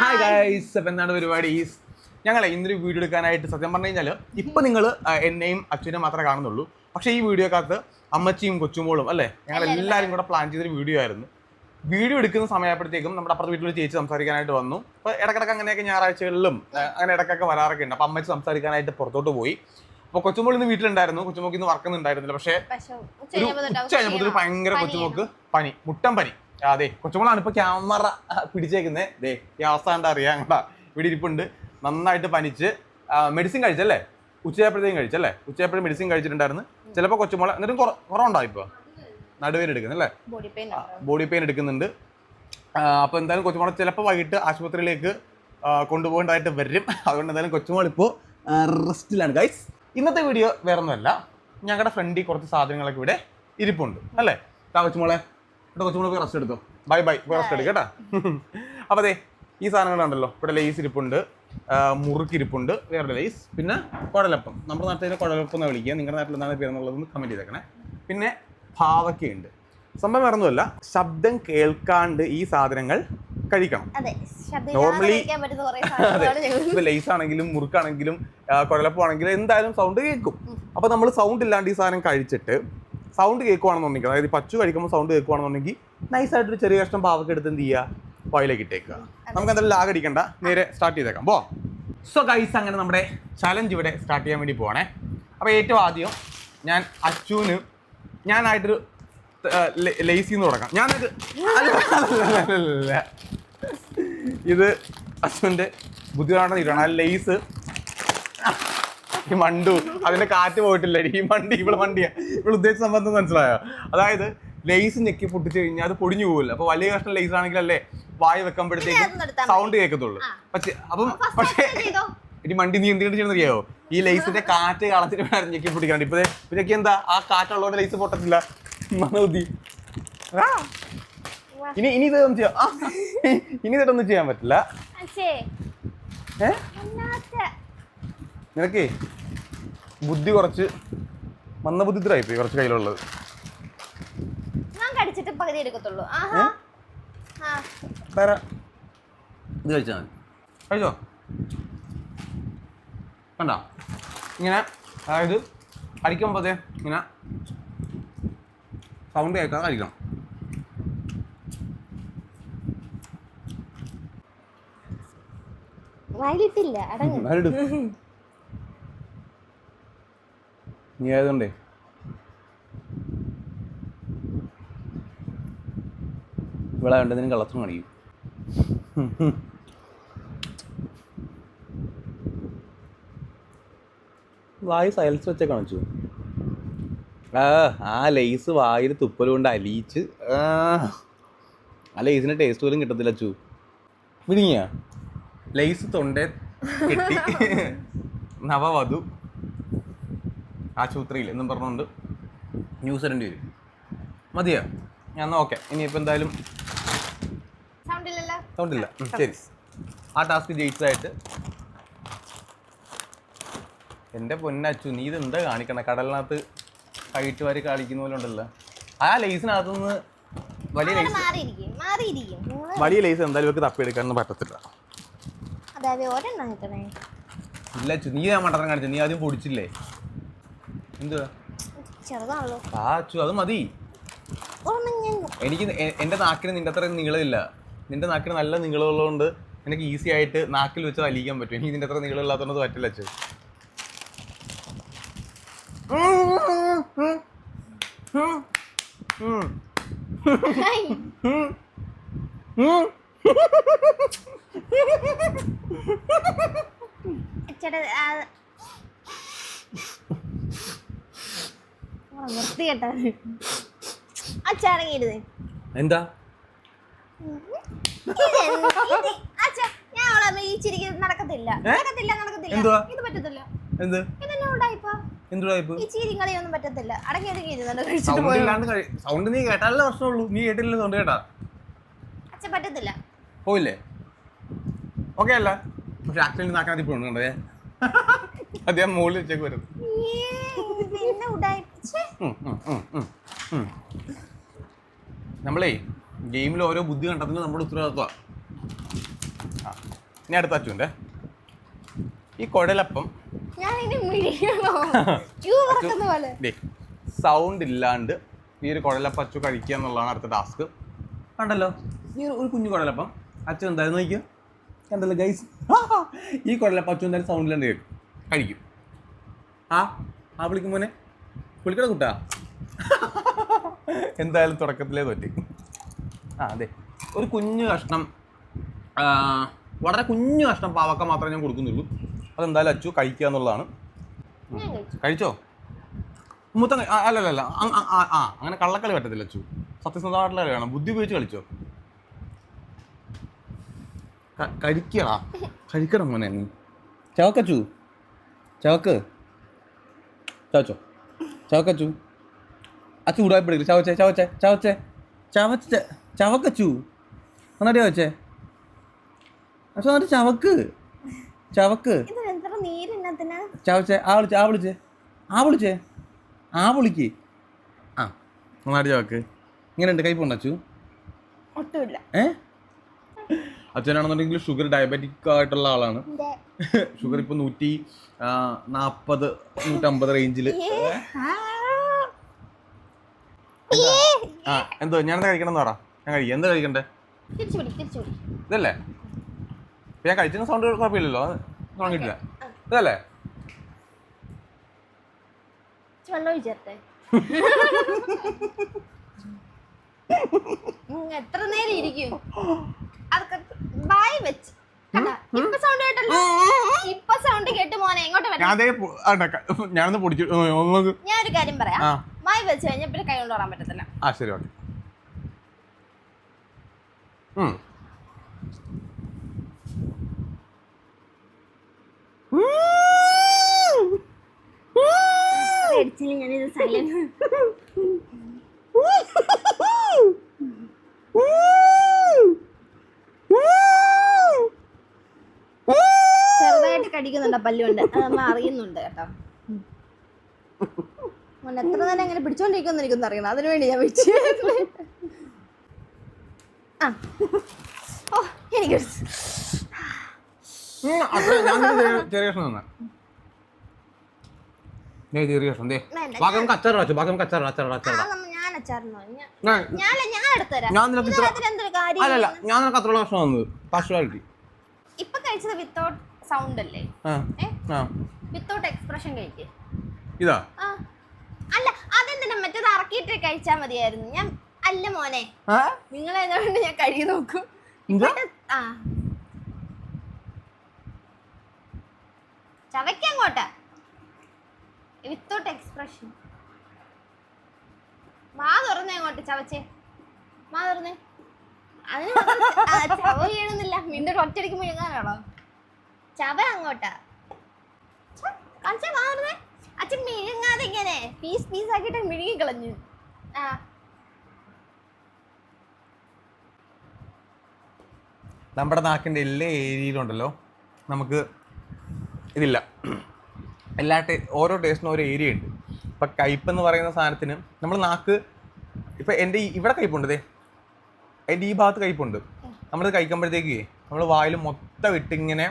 Hi guys അപ്പം എന്താണ് പരിപാടി? ഞങ്ങളെ ഇന്നൊരു വീഡിയോ എടുക്കാനായിട്ട് സത്യം പറഞ്ഞു കഴിഞ്ഞാൽ ഇപ്പം നിങ്ങൾ എന്നെയും അച്ഛനെയും മാത്രമേ കാണുന്നുള്ളൂ. പക്ഷേ ഈ വീഡിയോക്കകത്ത് അമ്മച്ചിയും കൊച്ചുമോളും അല്ലേ? ഞങ്ങൾ എല്ലാവരും കൂടെ പ്ലാൻ ചെയ്തൊരു വീഡിയോ ആയിരുന്നു. വീഡിയോ എടുക്കുന്ന സമയപ്പോഴത്തേക്കും നമ്മുടെ അപ്പുറത്തെ വീട്ടിൽ ചേച്ചി സംസാരിക്കാനായിട്ട് വന്നു. അപ്പോൾ ഇടക്കിടക്ക് അങ്ങനെയൊക്കെ ഞായറാഴ്ചകളിലും അങ്ങനെ ഇടക്കൊക്കെ വരാറൊക്കെ ഉണ്ട്. അപ്പോൾ അമ്മച്ചി സംസാരിക്കാനായിട്ട് പുറത്തോട്ട് പോയി. അപ്പോൾ കൊച്ചുമോൾ ഇന്ന് വീട്ടിലുണ്ടായിരുന്നു. കൊച്ചുമോക്ക് ഇന്ന് വർക്കൊന്നും ഉണ്ടായിരുന്നില്ല. പക്ഷേ ഉച്ച ഒരു കഴിഞ്ഞപ്പോൾ ഭയങ്കര കൊച്ചുമോക്ക് പനി മുട്ടൻ പനി. അതെ കൊച്ചുമോളാണ് ഇപ്പൊ ക്യാമറ പിടിച്ചേക്കുന്നത് ദേ ഈ അവസ്ഥ കണ്ടാ അറിയാം? കണ്ടാ ഇവിടെ ഇരിപ്പുണ്ട്. നന്നായിട്ട് പനിച്ച് മെഡിസിൻ കഴിച്ചല്ലേ? ഉച്ചയായപ്പോഴത്തേക്കും കഴിച്ചല്ലേ? ഉച്ചയായപ്പോഴും മെഡിസിൻ കഴിച്ചിട്ടുണ്ടായിരുന്നു. ചിലപ്പോൾ കൊച്ചുമോളെ എന്നിട്ടും കുറ- കുറവുണ്ടോ ഇപ്പൊ? നടുവേന എടുക്കുന്നല്ലേ ബോഡി പെയിൻ ബോഡി പെയിൻ എടുക്കുന്നുണ്ട്. അപ്പോൾ എന്തായാലും കൊച്ചുമോളെ ചിലപ്പോൾ വൈകിട്ട് ആശുപത്രിയിലേക്ക് കൊണ്ടുപോകേണ്ടതായിട്ട് വരും. അതുകൊണ്ട് എന്തായാലും കൊച്ചുമോൾ ഇപ്പോൾ റെസ്റ്റിലാണ്. ഗൈസ് ഇന്നത്തെ വീഡിയോ വേറെ ഒന്നുമല്ല ഞങ്ങളുടെ ഫ്രണ്ടിൽ കുറച്ച് സാധനങ്ങളൊക്കെ ഇവിടെ ഇരിപ്പുണ്ട്. അല്ലേ? താ കൊച്ചുമോളെ. ഇവിടെ കൊച്ചുമോളെ കൂടെ റെസ്റ്റ് എടുത്തോ? ബൈ ബൈ പോയി റെസ്റ്റ് കേട്ടോ. അപ്പോൾ അതെ ഈ സാധനങ്ങളുണ്ടല്ലോ ഇവിടെ ലേസ് ഇരിപ്പുണ്ട്. മുറുക്കിരിപ്പുണ്ട് വേറെ ലേസ് പിന്നെ കുഴലപ്പം. നമ്മുടെ നാട്ടിൽ കുഴലപ്പം എന്ന് വിളിക്കുക? നിങ്ങളുടെ നാട്ടിൽ എന്താണ് പേരെന്നുള്ളതെന്ന് കമന്റ് ചെയ്തേക്കണേ. പിന്നെ ഭാവക്കയുണ്ട് സംഭവം വേറൊന്നുമല്ല. ശബ്ദം കേൾക്കാണ്ട് ഈ സാധനങ്ങൾ കഴിക്കണം. നോർമലി അതെ. ലേസ് ആണെങ്കിലും മുറുക്കാണെങ്കിലും കുഴലപ്പമാണെങ്കിലും എന്തായാലും സൗണ്ട് കേൾക്കും. അപ്പൊ നമ്മൾ സൗണ്ട് ഇല്ലാണ്ട് ഈ സാധനം കഴിച്ചിട്ട് സൗണ്ട് കേൾക്കുവാണെന്നുണ്ടെങ്കിൽ അതായത് പച്ചു കഴിക്കുമ്പോൾ സൗണ്ട് കേൾക്കുവാണെന്നുണ്ടെങ്കിൽ നൈസായിട്ടൊരു ചെറിയ കഷ്ണം പാവൊക്കെ എടുത്ത് എന്ത് ചെയ്യുക? വായിലേക്ക് ഇട്ടേക്കുക. നമുക്ക് എന്തായാലും ലാഗ് അടിക്കണ്ട. നേരെ സ്റ്റാർട്ട് ചെയ്തേക്കാം. പോ. സോ ഗൈസ് അങ്ങനെ നമ്മുടെ ചലഞ്ച് ഇവിടെ സ്റ്റാർട്ട് ചെയ്യാൻ വേണ്ടി പോവാണേ. അപ്പോൾ ഏറ്റവും ആദ്യം ഞാൻ അച്ചുവിന് ഞാനായിട്ടൊരു ലേസി എന്ന് തുടങ്ങാം. അല്ല. ഇത് അച്ഛന്റെ ബുദ്ധിമുട്ടാണ് തീരുവാണ് ആ ലേസ് ഈ മണ്ടു അതിന്റെ കാറ്റ് പോയിട്ടില്ല? ഈ മണ്ടി ഇവിടെ മണ്ടിയാ. ഇവിടെ ഉദ്ദേശിച്ച സംബന്ധം മനസ്സിലായോ? അതായത് ലേസ് ഞെക്കി പൊട്ടിച്ചു കഴിഞ്ഞാൽ അത് പൊടിഞ്ഞു പോകില്ല അപ്പൊ വലിയ കഷ്ണം ലേസ് ആണെങ്കിൽ അല്ലേ വായ വെക്കുമ്പോഴത്തേക്കും. സൗണ്ട് കേൾക്കത്തുള്ളൂ. പക്ഷെ അപ്പം പക്ഷേ ഇനി മണ്ടി നീ എന്തിനാണ് അറിയാവോ ഈ ലേസിന്റെ കാറ്റ് കളത്തിന് വേണം ഞെക്കി പൊട്ടിക്കാണ്ട്. ഇപ്പൊ ഇതൊക്കെ എന്താ? ആ കാറ്റുള്ളതുകൊണ്ട് ലേസ് പൊട്ടത്തില്ല. മനോദി. ഇനി ഇനി ഇതൊന്നും ചെയ്യാം. ഇനി ഇതൊന്നും ചെയ്യാൻ പറ്റില്ല. ഏ? നിനക്കേ ബുദ്ധി കുറച്ച് മന്ദബുദ്ധിതരായി പോയി കുറച്ച് കയ്യിലുള്ളത്. ഞാൻ കടിച്ചിട്ട് പകുതി എടുക്കത്തുള്ളൂ. ആഹാ. ആ. തരാം. ഇത് കഴിച്ചാൽ മതി. കഴിച്ചോ? കണ്ടോ? ഇങ്ങനെ അതായത് കഴിക്കുമ്പോഴത്തേ ഇങ്ങനെ സൗണ്ട് കേൾക്കാതെ കഴിക്കണം വയലിട്ടില്ല അടങ്ങ്. നീ ആയതുകൊണ്ടേ ഇവിടെ വേണ്ടതിന് കളത്തും കാണിക്കും. വായി സൈലൻസ് വെച്ച കാണിച്ചു. ആ ആ ലേസ് വായിൽ തുപ്പൽ കൊണ്ട് അലിയിച്ച് ആ. ആ ലേസിന് ടേസ്റ്റ് പോലും കിട്ടത്തില്ല അച്ചു. വിടുങ്ങിയ ലേസ് തൊണ്ടേ കെട്ടി. നവവധു. ആശുപത്രിയിൽ എന്നും പറഞ്ഞുകൊണ്ട് ന്യൂസ് ഇടേണ്ടി വരും. മതിയോ? ഞാൻ ഓക്കെ ഇനിയിപ്പോൾ എന്തായാലും സൗണ്ടില്ല. ശരി. ആ ടാസ്ക് ജയിച്ചതായിട്ട് എന്റെ പൊന്നച്ചു നീ ഇതെന്താ കാണിക്കണേ? കടലിനകത്ത് കൈയിട്ട് വാരി കാണിക്കുന്ന പോലെ ഉണ്ടല്ലോ. ആ ലേസിനകത്തുനിന്ന് വലിയ ലൈസ് വലിയ ലേസ് എന്തായാലും ഇവർക്ക് തപ്പിയെടുക്കാനൊന്നും പറ്റത്തില്ല. ഇല്ല അച്ചു നീ ആ മണ്ടത്തരം കാണിച്ചു. നീ ആദ്യം പൊടിച്ചില്ലേ? എന്തുവാ? ചെറുതാണല്ലോ. ആ അച്ചു അത് മതി. എനിക്ക് എന്റെ നാക്കിന് നിന്റെ അത്ര നീളമില്ല. നിന്റെ നാക്കിന് നല്ല നീളമുള്ളതുകൊണ്ട് എനിക്ക് ഈസി ആയിട്ട് നാക്കിൽ വെച്ച് അലിയിക്കാൻ പറ്റും. എനിക്ക് നിന്റെ അത്ര നീളമില്ലാത്തതുകൊണ്ട് പറ്റില്ല അച്ഛൻ ചേട്ടാ നിർത്തി കേട്ടാ. അച്ചാടങ്ങിയിരുന്നേ എന്താ? ഞാൻ അവളെ ചിരിക്ക് നടക്കത്തില്ല. നടക്കത്തില്ല നടക്കത്തില്ല. ഇത് പറ്റത്തില്ല. എന്ത്? സൗണ്ട് നീ കേട്ടാലേ പ്രശ്നമുള്ളൂ. നീ കേട്ടില്ല സൗണ്ട് കേട്ടാ പറ്റത്തില്ല. പോയില്ലേ? ഓക്കെ അല്ല. പക്ഷെ ആക്സിഡന്റ് നാക്കാതി പോകണ്ടേ അദ്ദേഹം മുകളിൽ വെച്ചേക്ക് വരും നമ്മളേ ഗെയിമിൽ ഓരോ ബുദ്ധി കണ്ടെത്തുന്നത് നമ്മുടെ ഉത്തരവാദിത്വമാണ് ഇനി അടുത്ത അച്ഛന്റെ ഈ കുഴലപ്പം സൗണ്ട് ഇല്ലാണ്ട് ഈ ഒരു കുഴലപ്പം അച്ചു കഴിക്കുക എന്നുള്ളതാണ് അടുത്ത ടാസ്ക് കണ്ടല്ലോ? ഈ ഒരു- കുഞ്ഞു കുഴലപ്പം അച്ഛൻ എന്തായാലും നോക്കിയോ കണ്ടല്ലോ ഗൈസ് ഈ കുഴലപ്പം അച്ചു എന്തായാലും സൗണ്ട് ഇല്ലാണ്ട് കേൾക്കും കഴിക്കും. ആ ആ വിളിക്കും മോനെ. വിളിക്കണ കുട്ടാ. എന്തായാലും തുടക്കത്തിലേ തോറ്റി. ആ അതെ. ഒരു കുഞ്ഞു കഷ്ണം വളരെ കുഞ്ഞു കഷ്ണം പാവക്ക മാത്രമേ ഞാൻ കൊടുക്കുന്നുള്ളൂ. അതെന്തായാലും അച്ചു കഴിക്കുക എന്നുള്ളതാണ്. കഴിച്ചു. കഴിച്ചോ? മുത്ത അല്ലല്ല ആ, അങ്ങനെ കള്ളക്കളി പറ്റത്തില്ല അച്ചു. സത്യസന്ധമായിട്ടുള്ള കളി വേണം ബുദ്ധി ഉപയോഗിച്ച് കളിച്ചോ? കഴിക്കടാ. കഴിക്കണം മോനെ നീ. ചവക്കച്ചു. ചവക്ക്. ചവച്ചോ? ചവക്കച്ചു. അച്ചു ഉടായ്പിടിക്കില്ല ചവച്ചേ ചവച്ചേ ചവച്ചേ. ചവച്ച ചവക്കച്ചു. നന്നായിട്ട് ചവച്ചേ. അച്ചു എന്നിട്ട് ചവക്ക്. ചവക്ക്. ചാവച്ചേ ആ വിളിച്ചേ ആ വിളിച്ചേ. ആ വിളിച്ചേ. ആ വിളിക്ക്. ആ നന്നായിട്ട് ചവക്ക്. ഇങ്ങനെയുണ്ട് കൈ പോണ്ട അച്ചു ഒട്ടുമില്ല. ഏ? അച്ഛനാണെന്നുണ്ടെങ്കിൽ ഷുഗർ ഡയബറ്റിക് ആയിട്ടുള്ള ആളാണ് ഷുഗർ ഇപ്പൊ നൂറ്റി നാപ്പത് നൂറ്റമ്പത് റേഞ്ചിൽ ആ. എന്തോ? ഞാൻ കഴിക്കണം എന്ന് പറ. ഞാൻ കഴിക്കും. എന്താ കഴിക്കണ്ടേ? ഇതല്ലേ? ഞാൻ കഴിച്ചിരുന്ന സൗണ്ട് കുഴപ്പമില്ലല്ലോ. അത് തുടങ്ങിയിട്ടില്ല ഇതല്ലേ? വെള്ളം എത്ര നേരം ഇരിക്കും? അതൊക്കെ ബായ് വെച്ച്? ഇപ്പൊ സൗണ്ട് കേട്ടല്ലോ. ഇപ്പൊ സൗണ്ട് കേട്ട് മോനെ എങ്ങോട്ട്. ഞാനൊന്ന് പൊടിച്ചു ഞാൻ ഒരു കാര്യം പറയാം. വായി വെച്ച് കഴിഞ്ഞാൽ പിന്നെ കൈ കൊണ്ട് വരാൻ പറ്റത്തില്ല. ആ ശരി ഓക്കെ. ഞാനിത് സൈലന്റ് ചെറുതായിട്ട് കടിക്കുന്നുണ്ട് പല്ലുകൊണ്ട്. അത് നമ്മ അറിയുന്നുണ്ട് കേട്ടോ. മോനെ എത്ര നേരം അങ്ങനെ പിടിച്ചോണ്ടിരിക്കുമെന്ന് എനിക്കൊന്നും അറിയണം. അതിനു വേണ്ടി ഞാൻ വെച്ച് ആ. ഓ എനിക്ക് ചെറിയ- ചെറിയ കഷ്ണം തന്നെ. ദേ ബാക്കി നമുക്ക് അച്ചാറ് നമുക്ക് അച്ചാറ് അച്ചാറ് അച്ചാറ് ഞാൻ നിനക്ക് ഇത്ര അല്ലല്ല ഞാൻ നിനക്ക് അത്ര ഭക്ഷണം തന്നത്. പാർഷ്വാലിറ്റി ഇപ്പൊ കഴിച്ചത് വിത്തൗട്ട് സൗണ്ട് അല്ലേ? വിത്തൗട്ട് എക്സ്പ്രഷൻ കഴിക്ക്. ഇതാ. അല്ല അതെന്തിനാ? മറ്റേത് ഇറക്കിയിട്ട് കഴിച്ചാ മതിയായിരുന്നു. ഞാൻ അല്ല മോനെ. നിങ്ങൾ എന്തുകൊണ്ട് ഞാൻ കഴുകി നോക്കും. ആ. ചവയ്ക്കങ്ങോട്ട് വിത്തൗട്ട് എക്സ്പ്രഷൻ മാ തുറന്നേ അങ്ങോട്ട് ചവച്ചേ. മാ തുറന്നേ. അതിന് ചവ വീഴുന്നില്ല. വീണ്ടും ഒറ്റയടിക്ക് മുഴുകാനാണോ ചവ അങ്ങോട്ടാ. കാണിച്ചേ മാ തുറന്നേ. അച്ഛൻ മിഴുങ്ങാതെ ഇങ്ങനെ പീസ് പീസ് ആക്കിയിട്ട് മിഴുകി കളഞ്ഞു. ആ. നമ്മുടെ നാക്കിന്റെ എല്ലാ ഏരിയയിലുണ്ടല്ലോ നമുക്ക് ഇതില്ല. എല്ലാ ടേ ഓരോ ടേസ്റ്റിനും ഓരോ ഏരിയ ഉണ്ട്. ഇപ്പം കയ്പ് എന്ന് പറയുന്ന സാധനത്തിന് നമ്മൾ നാക്ക് ഇപ്പം എന്റെ ഈ- ഇവിടെ കയ്പുണ്ട് ദേ. എന്റെ ഈ ഭാഗത്ത് കയ്പുണ്ട് നമ്മൾ കഴിക്കുമ്പോഴത്തേക്ക് നമ്മൾ വായിൽ മൊത്തം ഇട്ടിങ്ങനെ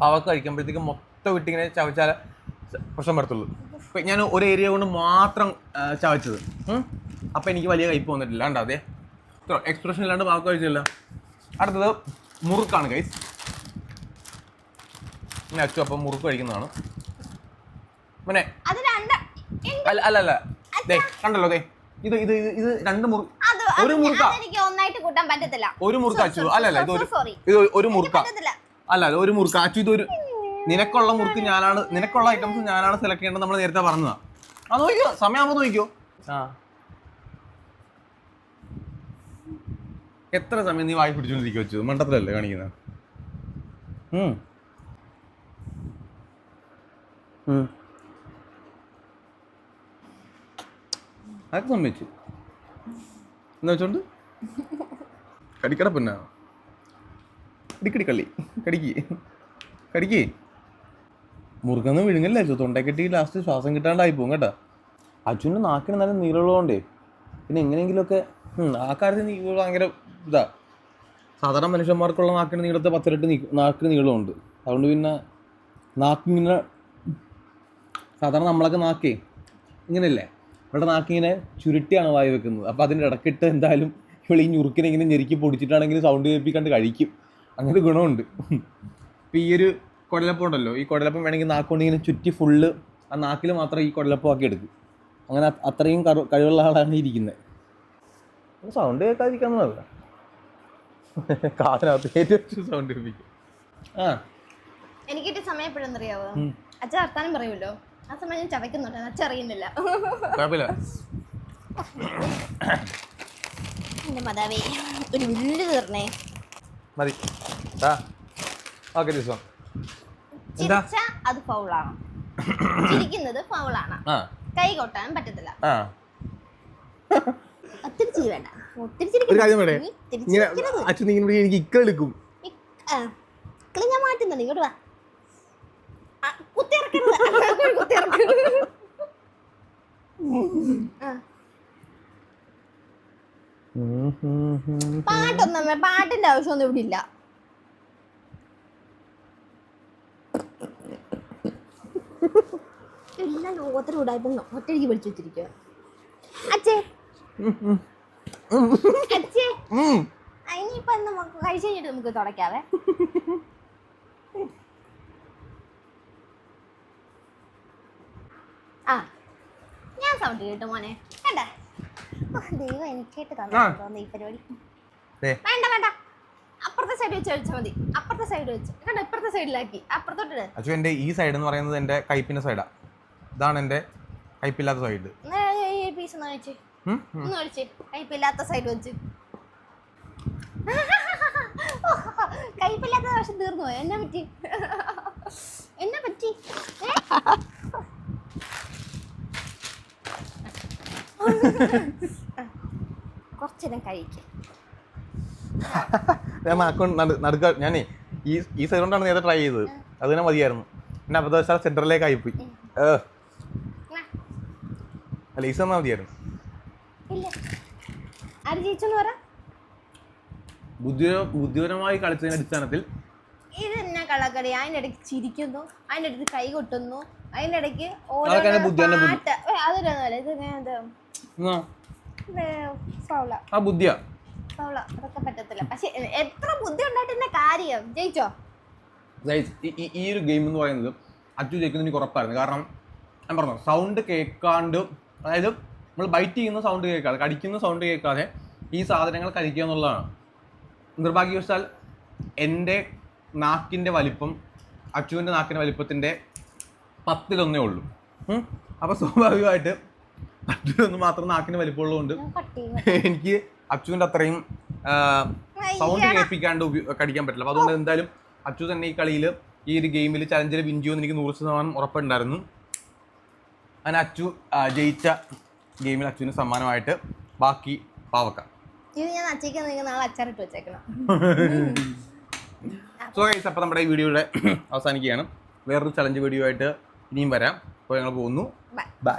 പവക്ക് കഴിക്കുമ്പോഴത്തേക്ക് മൊത്തം ഇട്ടിങ്ങനെ ചവച്ചാൽ പ്രശ്നം വരത്തുള്ളൂ. ഞാൻ ഒരു ഏരിയ കൊണ്ട് മാത്രം ചവച്ചത്. അപ്പം എനിക്ക് വലിയ കയ്പ് വന്നിട്ടില്ല. കണ്ടോ അതെ എക്സ്പ്രഷൻ ഇല്ലാണ്ട് പാവക്ക് കഴിച്ചില്ല. അടുത്തത് മുറുക്കാണ് കൈസ് പിന്നെ അച്ചു അപ്പം മുറുക്ക് കഴിക്കുന്നതാണ്. പിന്നെ അല്ല അല്ല അല്ല. ദേ കണ്ടല്ലോ ദേ. ഇത് ഇത് ഇത് ഇത് രണ്ട് മുറി ഒരു മുറുക്ക. ഒന്നായിട്ട് കൂട്ടാൻ പറ്റത്തില്ല. ഒരു മുറുക്ക അച്ചു. അല്ല അല്ല ഇത് ഒരു സോറി. ഇത് ഒരു മുറുക്ക. അല്ല അല്ല ഒരു മുറുക്ക. അച്ചു ഒരു നിനക്കുള്ള മുറുക്ക് ഞാനാണ് നിനക്കുള്ള ഐറ്റംസ് ഞാനാണ് സെലക്ട് ചെയ്യേണ്ടത് നമ്മൾ നേരത്തെ പറഞ്ഞതാ. അത് നോക്കിയോ സമയമാകുമ്പോൾ നോക്കിയോ ആ. എത്ര സമയം നീ വായി പിടിച്ചോണ്ടിരിക്കുക വെച്ചു മണ്ടത്തിലല്ലേ കാണിക്കുന്ന? ഉം. ഉം. അതൊക്കെ സമ്മതിച്ചു? എന്ന് വെച്ചോണ്ട്? കടിക്കട പിന്നെ? കടിക്കടി കള്ളി. കടിക്ക്. കടിക്ക്. മുറുകന്ന് വിഴുങ്ങല്ലേ? അച്ചു തൊണ്ട കെട്ടി ലാസ്റ്റ് ശ്വാസം കിട്ടാണ്ടായി പോകും കേട്ടോ. അച്ഛന്റെ നാക്കിന് നല്ല നീളമുള്ളതുകൊണ്ടേ പിന്നെ എങ്ങനെയെങ്കിലുമൊക്കെ ആ കാര്യത്തിൽ നീ ഭയങ്കര ഇതാ. സാധാരണ മനുഷ്യന്മാർക്കുള്ള നാക്കിന് നീളത്തെ പത്തിരട്ട് നീ നാക്കിന് നീളമുണ്ട്. അതുകൊണ്ട് പിന്നെ നാക്കിങ്ങനെ സാധാരണ നമ്മളൊക്കെ നാക്കേ ഇങ്ങനെയല്ലേ? ഇവിടെ നാക്കിങ്ങനെ ചുരുട്ടിയാണ് വായി വെക്കുന്നത്. അപ്പോൾ അതിന്റെ ഇടക്കിട്ട് എന്തായാലും ഇവിടെ ഈ ഞുറുക്കിനെ ഇങ്ങനെ ഞെരുക്കി പൊടിച്ചിട്ടാണെങ്കിലും സൗണ്ട് കേൾപ്പിക്കാണ്ട് കഴിക്കും. അങ്ങനെ ഗുണമുണ്ട്. ഇപ്പം ഈ ഒരു കുടലപ്പം ഉണ്ടല്ലോ ഈ കുടലപ്പം വേണമെങ്കിൽ നാക്കുകൊണ്ട് ഇങ്ങനെ ചുറ്റി ഫുള്ള് ആ നാക്കിൽ മാത്രം ഈ കുടലപ്പം ആക്കി എടുക്കും. അങ്ങനെ അത്രയും കറു- കഴിവുള്ള ആളാണ് ഇരിക്കുന്നത് സൗണ്ട് കേൾക്കാതിരിക്കാന്നല്ല കാതിനകത്ത് ഏറ്റവും സൗണ്ട് കേൾപ്പിക്കും. ആ. എനിക്കിട്ട് സമയം എപ്പോഴെന്നറിയാവോ. അച്ഛൻ വർത്താനം പറയുമല്ലോ? ആ സമയം ഞാൻ ചവയ്ക്കുന്നുണ്ട്. അച്ഛൻ അറിയുന്നില്ല കുഴപ്പമില്ല. എന്റെ മതാവേ ഒരു വില്ല് തീർന്നേ. മതി. എന്താ? ചിരിച്ച അത് ഫൗളാണ്. ചിരിക്കുന്നത് ഫൗളാണ്. ആ. കൈ കൊട്ടാൻ പറ്റത്തില്ല. ആ. ഒത്തിരി ചിരി വേണ്ട. ഒത്തിരി ഒരു കാര്യം പറയേ ഉം, ഒത്തിരി ഇങ്ങനെ ചിരിക്കരുത്. അച്ഛൻ ഇങ്ങനെ എനിക്ക് ഇക്ക എടുക്കും. ഇ- ആ, ഇക്കിളി ഞാൻ മാറ്റുന്നുണ്ട്. ഇങ്ങോട്ട് വാ. ആ, കുത്തിയിറക്കരുത് അങ്ങോട്ട് കുത്തിയിറക്കരുത് ആ, വേ- പാട്ടിന്റെ ആവശ്യമൊന്നും ഇവിടെ ഇല്ല എല്ലാ ലോകത്തിലും ഉടായ്പ ഒറ്റയ്ക്ക് പിടിച്ചു വെച്ചിരിക്കുക അച്ഛേ. അച്ഛേ. ഇനിയിപ്പോ നമുക്ക് കഴിച്ചു കഴിഞ്ഞിട്ട് നമുക്ക് തുടക്കാവേ ആ ഞാൻ സൗണ്ട് കേട്ടു മോനെ. കേട്ടാ ദൈവം എനിക്കായിട്ട് തന്നെ ഈ പരിപാടി? വേണ്ട വേണ്ട. അപ്പുറത്തെ സൈഡ് വെച്ച് കഴിച്ചാൽ മതി. അപ്പുറത്തെ സൈഡ് വെച്ച്. കണ്ട? ഇപ്പുറത്തെ സൈഡിലാക്കി അപ്പുറത്തോട്ട് അച്ഛൻ എന്റെ ഈ സൈഡ് എന്ന് പറയുന്നത് എന്റെ കയ്പിന്റെ സൈഡാ ഇതാണ് എന്റെ കയ്പില്ലാത്ത സൈഡ് പീസ് ഒന്ന് കഴിച്ച് ഒന്ന് കഴിച്ച് കയ്പില്ലാത്ത സൈഡ് വെച്ച്. കയ്പില്ലാത്ത പക്ഷെ തീർന്നു പോയോ? എന്നെ പറ്റി? എന്നെ പറ്റി? കുറച്ചേരം കഴിക്കും. ഞാൻ അക്കൗണ്ട് നടുക്ക ഞാനേ ഈ ഈ സൈഡ് കൊണ്ടാണ് നേരത്തെ ട്രൈ ചെയ്തത്. അത് തന്നെ മതിയായിരുന്നു. പിന്നെ അബദ്ധവശാൽ സെന്ററിലേക്ക് ആയിപ്പോയി. അല്ല ഈ തന്നാൽ മതിയായിരുന്നു. ബുദ്ധിപരമായി കളിച്ചതിന്റെ അടിസ്ഥാനത്തിൽ ഇത് എന്നാ കള്ളക്കടി അതിന്റെ ഇടയ്ക്ക് ചിരിക്കുന്നു അതിന്റെ അടുത്ത് കൈ കൊട്ടുന്നു എന്റെ ബുദ്ധി. പാട്ട്. ഏ, ഇത് ഞാൻ ആ ബുദ്ധിയാ. ഫൗള അതൊക്കെ പറ്റത്തില്ല. പക്ഷെ എത്ര ബുദ്ധി ഉണ്ടായിട്ട് എന്നെ കാര്യം? ജയിച്ചോ? ഈ- ഒരു ഗെയിം എന്ന് പറയുന്നത് അച്ചു ജയിക്കുന്നതിന് എനിക്ക് ഉറപ്പായിരുന്നു. കാരണം ഞാൻ പറഞ്ഞു സൗണ്ട് കേൾക്കാണ്ട് അതായത് നമ്മൾ ബൈറ്റ് ചെയ്യുന്ന സൗണ്ട് കേൾക്കാതെ കടിക്കുന്ന സൗണ്ട് കേൾക്കാതെ ഈ സാധനങ്ങൾ കഴിക്കുക എന്നുള്ളതാണ്. നിർഭാഗ്യവശാൽ എന്റെ നാക്കിന്റെ വലിപ്പം അച്ചുവിന്റെ നാക്കിന്റെ വലിപ്പത്തിന്റെ പത്തിലൊന്നേ ഉള്ളൂ. അപ്പോൾ സ്വാഭാവികമായിട്ട് അച്ചുവിനൊന്ന് മാത്രം നാക്കിന്റെ വലിപ്പമുള്ളതുകൊണ്ട് എനിക്ക് അച്ചുവിന്റെ അത്രയും സൗണ്ട് കേൾപ്പിക്കാണ്ട് കടിക്കാൻ പറ്റില്ല. അപ്പോൾ അതുകൊണ്ട് എന്തായാലും അച്ചു തന്നെ ഈ കളിയിൽ ഈ ഒരു ഗെയിമിൽ ചലഞ്ചിൽ വിൻ ചെയ്യുമെന്ന് എനിക്ക് നൂറ് ശതമാനം ഉറപ്പുണ്ടായിരുന്നു. അങ്ങനെ അച്ചു ജയിച്ച ഗെയിമിൽ അച്ചുവിന് സമ്മാനമായിട്ട് ബാക്കി പാവക്ക. ഇത് ഞാൻ അച്ചയ്ക്ക് നിങ്ങൾ നാളെ അച്ചാറിട്ട് വെച്ചേക്കണം. സോ ഗൈസ് അപ്പോൾ നമ്മുടെ ഈ വീഡിയോയുടെ അവസാനിക്കുകയാണ്. വേറൊരു ചലഞ്ച് വീഡിയോ ആയിട്ട് ഇനിയും വരാം. അപ്പോൾ ഞങ്ങൾ പോകുന്നു. ബൈ